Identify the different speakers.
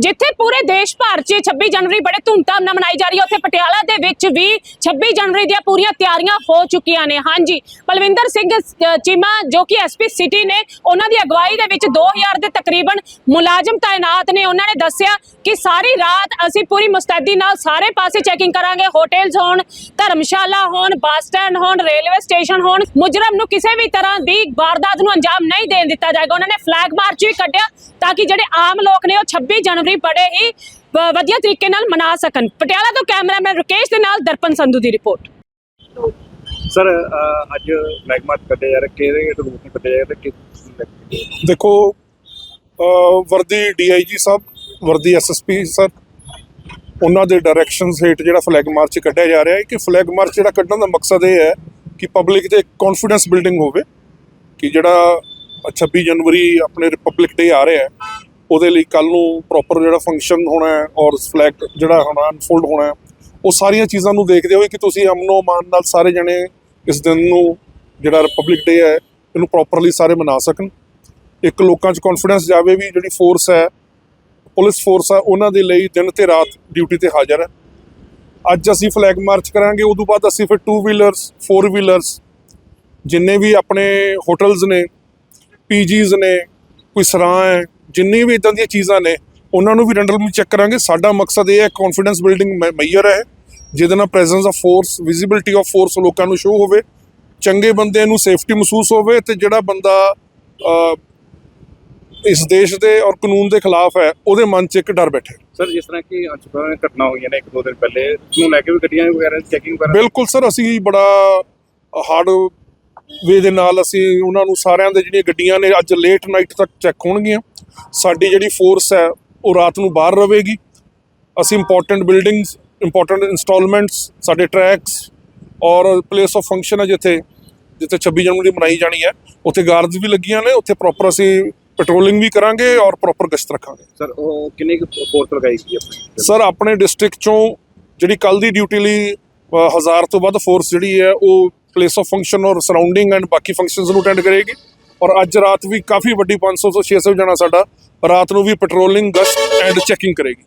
Speaker 1: ਜਿੱਥੇ ਪੂਰੇ ਦੇਸ਼ ਭਰ 'ਚ 26 ਜਨਵਰੀ ਬੜੇ ਧੂਮਧਾਮ ਨਾਲ ਮਨਾਈ ਜਾ ਰਹੀ ਹੈ, ਉੱਥੇ ਪਟਿਆਲਾ ਦੇ ਵਿੱਚ ਵੀ 26 ਜਨਵਰੀ ਦੀਆਂ ਪੂਰੀਆਂ ਤਿਆਰੀਆਂ ਹੋ ਚੁੱਕੀਆਂ ਨੇ। ਹਾਂਜੀ, ਬਲਵਿੰਦਰ ਸਿੰਘ ਚੀਮਾ ਜੋ ਕਿ ਐਸਪੀ ਸਿਟੀ ਨੇ, ਉਹਨਾਂ ਦੀ ਅਗਵਾਈ ਦੇ ਵਿੱਚ 2000 ਦੇ ਤਕਰੀਬਨ ਮੁਲਾਜ਼ਮ ਤਾਇਨਾਤ ਨੇ। ਉਹਨਾਂ ਨੇ ਦੱਸਿਆ ਕਿ ਸਾਰੀ ਰਾਤ ਅਸੀਂ ਪੂਰੀ ਮੁਸਤੈਦੀ ਨਾਲ ਸਾਰੇ ਪਾਸੇ ਚੈਕਿੰਗ ਕਰਾਂਗੇ। ਹੋਟਲਸ ਹੋਣ, ਧਰਮਸ਼ਾਲਾ ਹੋਣ, ਬੱਸ ਸਟੈਂਡ ਹੋਣ, ਰੇਲਵੇ ਸਟੇਸ਼ਨ ਹੋਣ, ਮੁਜਰਮ ਨੂੰ ਕਿਸੇ ਵੀ ਤਰ੍ਹਾਂ ਦੀ ਵਾਰਦਾਤ ਨੂੰ ਅੰਜਾਮ ਨਹੀਂ ਦੇਣ ਦਿੱਤਾ ਜਾਏਗਾ। ਉਹਨਾਂ ਨੇ ਫਲੈਗ ਮਾਰਚ ਵੀ ਕੱਢਿਆ ਤਾਂ ਕਿ ਜਿਹੜੇ ਆਮ ਲੋਕ ਨੇ ਉਹ 26 ਜਨਵਰੀ ਬੜੇ ਹੀ ਵਧੀਆ ਤਰੀਕੇ ਨਾਲ ਮਨਾ ਸਕਣ। ਪਟਿਆਲਾ ਤੋਂ ਕੈਮਰਾਮੈਨ ਰੁਕੇਸ਼ ਦੇ ਨਾਲ ਦਰਪਨ ਸੰਧੂ ਦੀ ਰਿਪੋਰਟ।
Speaker 2: ਸਰ ਅੱਜ ਮਾਰਚ ਕੱਢੇ ਜਾ ਰਹੇ ਕਿਹਦੇ ਰੂਪ ਵਿੱਚ ਕੱਢੇ ਤੇ ਕਿਸ
Speaker 3: ਦੇਖੋ ਵਰਦੀ ਡੀਆਈਜੀ ਸਾਹਿਬ ਵਰਦੀ ਐਸਐਸਪੀ ਸਰ ਉਹਨਾਂ ਦੇ ਡਾਇਰੈਕਸ਼ਨਸ ਹੇਠ ਜਿਹੜਾ ਫਲੈਗ ਮਾਰਚ ਕੱਢਿਆ ਜਾ ਰਿਹਾ ਹੈ ਕਿ ਫਲੈਗ ਮਾਰਚ ਜਿਹੜਾ ਕੱਢਣ ਦਾ ਮਕਸਦ ਇਹ ਹੈ ਕਿ ਪਬਲਿਕ ਦੇ ਕੌਨਫੀਡੈਂਸ ਬਿਲਡਿੰਗ ਹੋਵੇ ਕਿ ਜਿਹੜਾ 26 ਜਨਵਰੀ ਆਪਣੇ ਰਿਪਬਲਿਕ ਡੇ ਆ ਰਿਹਾ ਹੈ ਉਹਦੇ ਲਈ ਕੱਲ ਨੂੰ ਪ੍ਰੋਪਰ ਜਿਹੜਾ ਫੰਕਸ਼ਨ ਹੋਣਾ ਹੈ ਔਰ ਫਲੈਗ ਜਿਹੜਾ ਹੋਣਾ ਅਨਫੋਲਡ ਹੋਣਾ ਹੈ, ਉਹ ਸਾਰੀਆਂ ਚੀਜ਼ਾਂ ਨੂੰ ਦੇਖਦੇ ਹੋਏ ਕਿ ਤੁਸੀਂ ਅਮਨੋ ਅਮਾਨ ਨਾਲ ਸਾਰੇ ਜਣੇ ਇਸ ਦਿਨ ਨੂੰ ਜਿਹੜਾ ਰਿਪਬਲਿਕ ਡੇ ਹੈ, ਇਹਨੂੰ ਪ੍ਰੋਪਰਲੀ ਸਾਰੇ ਮਨਾ ਸਕਣ। ਇੱਕ ਲੋਕਾਂ 'ਚ ਕੌਨਫੀਡੈਂਸ ਜਾਵੇ ਵੀ ਜਿਹੜੀ ਫੋਰਸ ਹੈ, ਪੁਲਿਸ ਫੋਰਸ ਹੈ ਉਹਨਾਂ ਦੇ ਲਈ ਦਿਨ ਤੇ ਰਾਤ ਡਿਊਟੀ ਤੇ ਹਾਜ਼ਰ ਹੈ। ਅੱਜ ਅਸੀਂ ਫਲੈਗ ਮਾਰਚ ਕਰਾਂਗੇ, ਉਦੋਂ ਬਾਅਦ ਅਸੀਂ ਫਿਰ 2 ਵੀਲਰਸ 4 ਵੀਲਰਸ ਜਿੰਨੇ ਵੀ ਆਪਣੇ ਹੋਟਲਸ ਨੇ ਪੀਜੀਜ਼ ਨੇ, ਕੋਈ ਸਰਾਂ ਹੈ ਜਿੰਨੀ ਵੀ ਇਦਾਂ ਦੀਆਂ ਚੀਜ਼ਾਂ ਨੇ ਉਹਨਾਂ ਨੂੰ ਵੀ ਰੈਂਡਮਲੀ ਚੈੱਕ ਕਰਾਂਗੇ। ਸਾਡਾ ਮਕਸਦ ਇਹ ਹੈ ਕੌਨਫੀਡੈਂਸ ਬਿਲਡਿੰਗ ਮੈਯਰ ਹੈ ਜਿਹਦੇ ਨਾਲ presence of force visibility of force ਲੋਕਾਂ ਨੂੰ ਸ਼ੋ ਹੋਵੇ ਚੰਗੇ ਬੰਦੇ ਨੂੰ ਸੇਫਟੀ ਮਹਿਸੂਸ ਹੋਵੇ ਤੇ ਜਿਹੜਾ ਬੰਦਾ ਇਸ ਦੇਸ਼ ਦੇ ਔਰ ਕਾਨੂੰਨ ਦੇ ਖਿਲਾਫ ਹੈ ਉਹਦੇ ਮਨ 'ਚ ਇੱਕ ਡਰ ਬੈਠੇ।
Speaker 2: ਸਰ ਜਿਸ ਤਰ੍ਹਾਂ ਕਿ ਅੱਜ ਕੱਲ੍ਹ ਘਟਨਾ ਹੋਈਆਂ ਨੇ ਇੱਕ ਦੋ ਦਿਨ ਪਹਿਲੇ ਨੂੰ ਲੈ ਕੇ ਵੀ ਗੱਡੀਆਂ ਵਗੈਰਾ ਚੈਕਿੰਗ ਵਗੈਰਾ
Speaker 3: ਬਿਲਕੁਲ ਸਰ ਅਸੀਂ ਬੜਾ ਹਾਰਡ ਵੇ ਦੇ ਨਾਲ ਅਸੀਂ ਉਹਨਾਂ ਨੂੰ ਸਾਰਿਆਂ ਦੇ ਜਿਹੜੀਆਂ ਗੱਡੀਆਂ ਨੇ ਅੱਜ ਲੇਟ ਨਾਈਟ ਤੱਕ ਚੈੱਕ ਹੋਣਗੀਆਂ। ਸਾਡੀ ਜਿਹੜੀ ਫੋਰਸ ਹੈ ਉਹ ਰਾਤ ਨੂੰ ਬਾਹਰ ਰਵੇਗੀ ਅਸੀਂ ਇੰਪੋਰਟੈਂਟ ਬਿਲਡਿੰਗਸ ਇੰਪੋਰਟੈਂਟ ਇਨਸਟਾਲਮੈਂਟਸ ਸਾਡੇ ਟਰੈਕਸ ਔਰ ਪਲੇਸ ਆਫ ਫੰਕਸ਼ਨ ਹੈ ਜਿੱਥੇ ਜਿੱਥੇ 26 ਜਨਵਰੀ ਮਨਾਈ ਜਾਣੀ ਹੈ। ਉੱਥੇ ਗਾਰਡਸ ਵੀ ਲੱਗੀਆਂ ਨੇ ਉੱਥੇ ਪ੍ਰੋਪਰ ਅਸੀਂ ਪੈਟਰੋਲਿੰਗ ਵੀ ਕਰਾਂਗੇ ਔਰ ਪ੍ਰੋਪਰ ਗਸ਼ਤ ਰੱਖਾਂਗੇ।
Speaker 2: ਸਰ ਉਹ ਕਿੰਨੀ ਕੁ ਫੋਰਸ ਲਗਾਈ ਸੀ ਆਪਣੀ
Speaker 3: ਸਰ ਆਪਣੇ ਡਿਸਟ੍ਰਿਕਟ ਚੋਂ ਜਿਹੜੀ ਕੱਲ ਦੀ ਡਿਊਟੀ ਲਈ ਹਜ਼ਾਰ ਤੋਂ ਵੱਧ ਫੋਰਸ ਜਿਹੜੀ ਹੈ ਉਹ ਪਲੇਸ ਆਫ ਫੰਕਸ਼ਨ ਔਰ ਸਰਾਊਂਡਿੰਗ ਐਂਡ ਬਾਕੀ ਫੰਕਸ਼ਨਸ ਨੂੰ ਅਟੈਂਡ ਕਰੇਗੀ। ਔਰ ਅੱਜ ਰਾਤ ਵੀ ਕਾਫੀ ਵੱਡੀ 500 ਤੋਂ 600 ਜਣਾ ਸਾਡਾ, ਰਾਤ ਨੂੰ ਵੀ ਪੈਟਰੋਲਿੰਗ ਗਸ਼ਤ ਐਂਡ ਚੈਕਿੰਗ ਕਰੇਗੀ।